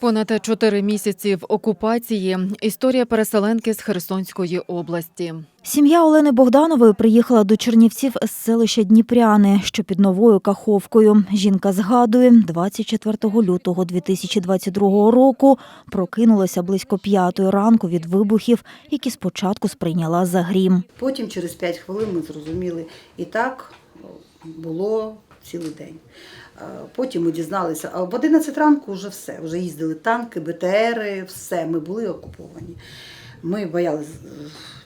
Понад чотири місяці в окупації. Історія переселенки з Херсонської області. Сім'я Олени Богданової приїхала до Чернівців з селища Дніпряни, що під новою Каховкою. Жінка згадує, 24 лютого 2022 року прокинулася близько п'ятої ранку від вибухів, які спочатку сприйняла за грім. Потім через 5 хвилин ми зрозуміли, і так було цілий день. Е, Потім ми дізналися, а в 11 ранку вже все, вже їздили танки, БТРи, все, ми були окуповані. Ми боялися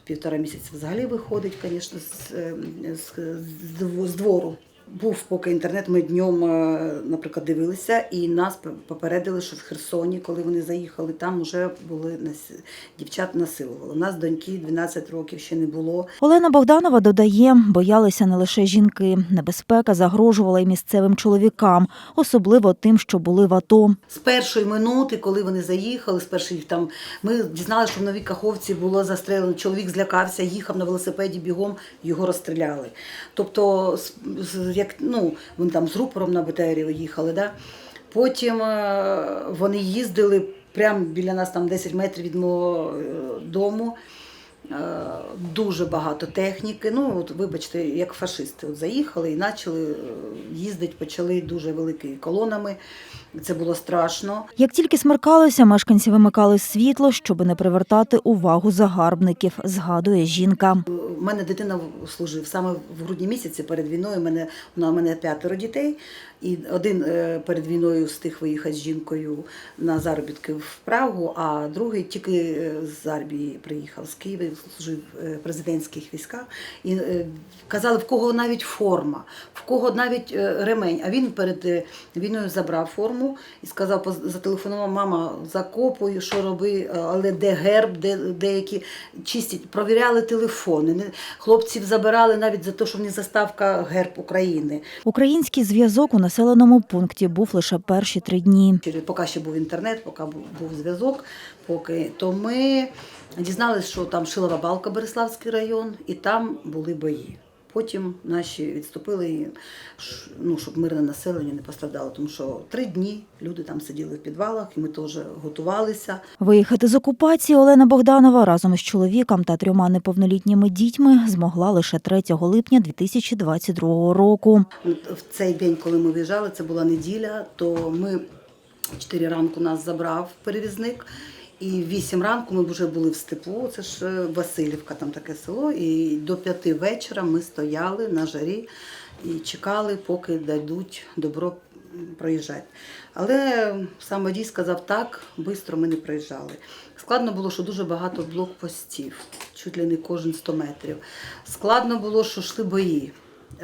півтора місяця взагалі виходить, звісно, з, е, з з двору. Був поки інтернет, ми днем, е, наприклад, дивилися, і нас попередили, що в Херсоні, коли вони заїхали, там вже були нас- дівчат насилували. У нас доньки 12 років ще не було. Олена Богданова додає, боялися не лише жінки. Небезпека загрожувала й місцевим чоловікам, особливо тим, що були в АТО. З першої минути, коли вони заїхали, з першої там ми дізналися, що в новій Каховці було застрелено. Чоловік злякався, їхав на велосипеді бігом, його розстріляли. Тобто, з- як ну вони там з рупором на БТРі їхали, да? потім е, вони їздили прямо біля нас, там 10 метрів від мого е, дому. Дуже багато техніки. Ну, от, вибачте, як фашисти от заїхали і почали е, їздити, почали дуже великими колонами. Це було страшно. Як тільки смеркалося, мешканці вимикали світло, щоб не привертати увагу загарбників, згадує жінка. У мене дитина служив саме в грудні місяці перед війною. У мене вона у мене п'ятеро дітей, і один е, перед війною встиг виїхати з жінкою на заробітки в Прагу, а другий тільки е, з Арбії приїхав з Києва, служив президентських військах. І е, казали, в кого навіть форма, в кого навіть е, ремень. А він перед е, війною забрав форму і сказав, зателефонував, мама, закопую, що роби, але де герб, де деякі чистять, провіряли телефони. Хлопців забирали навіть за те, що в них заставка герб України. Український зв'язок у населеному пункті був лише перші три дні. Через- Поки ще був інтернет, поки був зв'язок, поки то ми дізналися, що там Шилова Балка, Береславський район, і там були бої. Потім наші відступили, ну, щоб мирне населення не постраждало, тому що три дні люди там сиділи в підвалах, і ми теж готувалися. Виїхати з окупації Олена Богданова разом із чоловіком та трьома неповнолітніми дітьми змогла лише 3 липня 2022 року. В цей день, коли ми виїжджали, це була неділя, то ми 4 ранку нас забрав перевізник. І в 8 ранку ми вже були в степу, це ж е, Васильівка, там таке село. І до 5 вечора ми стояли на жарі і чекали, поки дадуть добро проїжджати. Але сам водій сказав так, швидко ми не проїжджали. Складно було, що дуже багато блокпостів, чуть ли не кожен 100 метрів. Складно було, що йшли бої.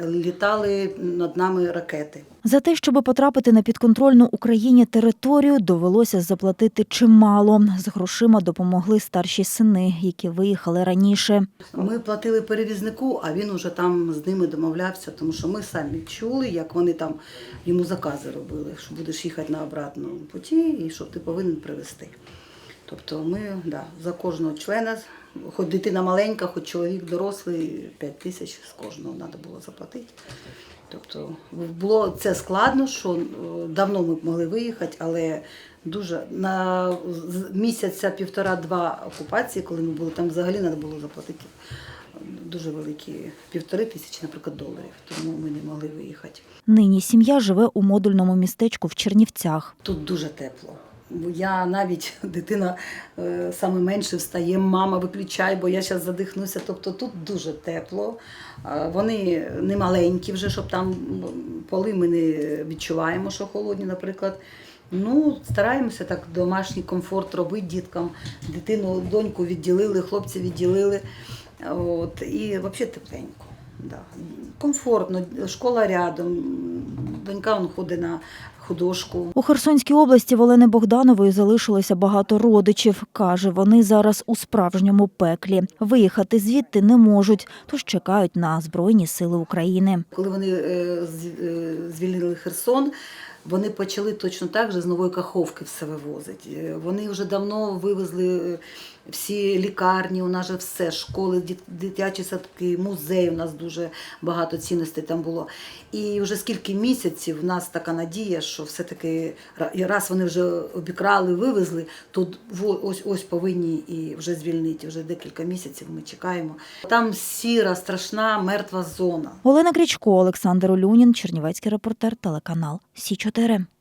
Літали над нами ракети. За те, щоб потрапити на підконтрольну Україні територію, довелося заплатити чимало. З грошима допомогли старші сини, які виїхали раніше. Ми платили перевізнику, а він уже там з ними домовлявся, тому що ми самі чули, як вони там йому закази робили, що будеш їхати на обратному путі і що ти повинен привезти. Тобто ми да, за кожного члена, хоч дитина маленька, хоч чоловік дорослий, 5 тисяч з кожного треба було заплатити. Тобто було це складно, що е, давно ми могли виїхати, але дуже на місяця півтора-два окупації, коли ми були, там взагалі треба було заплатити дуже великі півтори тисячі, наприклад, доларів. Тому ми не могли виїхати. Нині сім'я живе у модульному містечку в Чернівцях. Тут дуже тепло. Бо Я навіть дитина е, саме менше встає, мама, виключай, бо я зараз задихнуся. Тобто тут дуже тепло. Е, Вони не маленькі вже, щоб там поли ми не відчуваємо, що холодні, наприклад. Ну, стараємося так домашній комфорт робити діткам. Дитину, доньку відділили, хлопці відділили. От, і взагалі тепленько. Да. Комфортно, школа рядом, донька он ходить на художку. У Херсонській області в Олени Богданової залишилося багато родичів. Каже, вони зараз у справжньому пеклі. Виїхати звідти не можуть, тож чекають на Збройні сили України. Коли вони е, е, звільнили Херсон, Вони почали точно так же з нової каховки все вивозити. Е, Вони вже давно вивезли е, всі лікарні, у нас же все, школи, дитячі садки, музей. У нас дуже багато цінностей там було. І вже скільки місяців в нас така надія, що все-таки раз вони вже обікрали, вивезли, то ось ось повинні і вже звільнити. Вже декілька місяців ми чекаємо. Там сіра, страшна, мертва зона. Олена Крічко, Олександр Олюнін, Чернівецький репортер, телеканал Сі 4 charakterem.